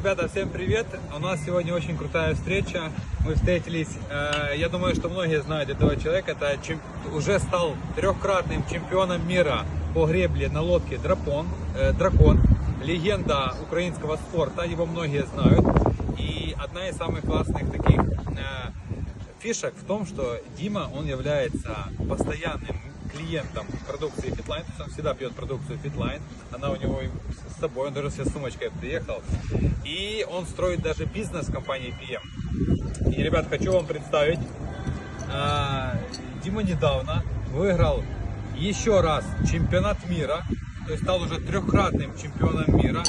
Ребята, всем привет! У нас сегодня очень крутая встреча. Мы встретились, э, я думаю, что многие знают этого человека. Это уже стал трехкратным чемпионом мира по гребле на лодке Дракон, э, Дракон, легенда украинского спорта, его многие знают. И одна из самых классных таких э, фишек в том, что Дима, он является постоянным клиентом продукции Fitline, он всегда пьет продукцию Fitline, она у него с собой, он даже с сумочкой приехал, и он строит даже бизнес компании PM. И, ребят, хочу вам представить, а, Дима недавно выиграл еще раз чемпионат мира, то есть стал уже трехкратным чемпионом мира.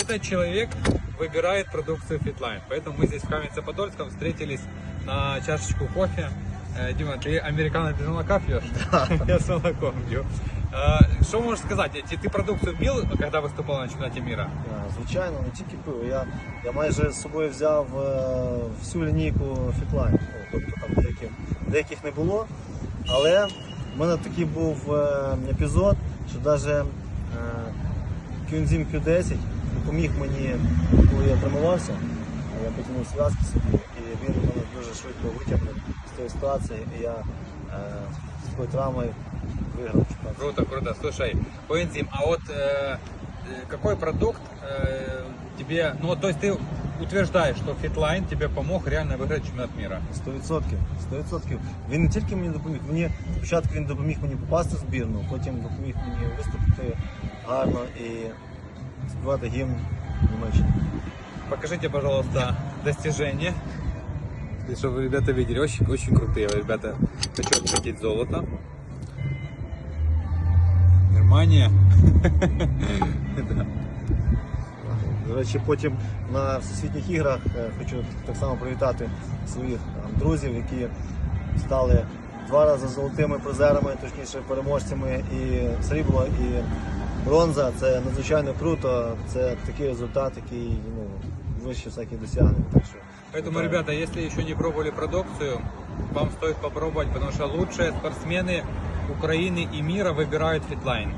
Этот человек выбирает продукцию Fitline. Поэтому мы здесь в Каменце-Подольском встретились на чашечку кофе. Э, Дима, ты американо без молока пьешь? Я с молоком пью. А, Что можешь сказать? Ти- Ты продукцию пил, когда выступал на чемпионаті мира? А, Звичайно, не тільки пиво. Я, я майже з собою взяв е, всю лінійку Fitline. Ну, тобто там деяких, деяких не було. Але в мене такий був е, епізод, що навіть е, Кюнзім Q10 допоміг мені, коли я тренувався. а Я потягнув зв'язки собі, і він мене дуже швидко витягнув з тієї ситуації, і я е, з такою травмою виграв чемпіонат. Круто, круто. Слушай, по энзим, а вот э, э, какой продукт э, тебе, ну вот, то есть ты утверждаешь, что Fitline тебе помог реально выиграть чемпионат мира? 100%. 100%. Він не тільки мені допоміг, мені спочатку він допоміг мені попасти в збірну, потім допоміг мені виступити гарно і співати гімн Німеччини. Покажите, пожалуйста, достижения. Чтобы вы, ребята видели, очень, очень крутые, ребята. Хочу отметить золото. Германия. Да. До речі, потім на всесвітніх іграх е, хочу так само привітати своїх там, друзів, які стали два рази золотими призерами, точніше переможцями і срібло, і бронза. Це надзвичайно круто. Це такий результат, який ну, вище всяких досягнень. Поэтому, ребята, если еще не пробовали продукцию, вам стоит попробовать, потому что лучшие спортсмены Украины и мира выбирают. 100%.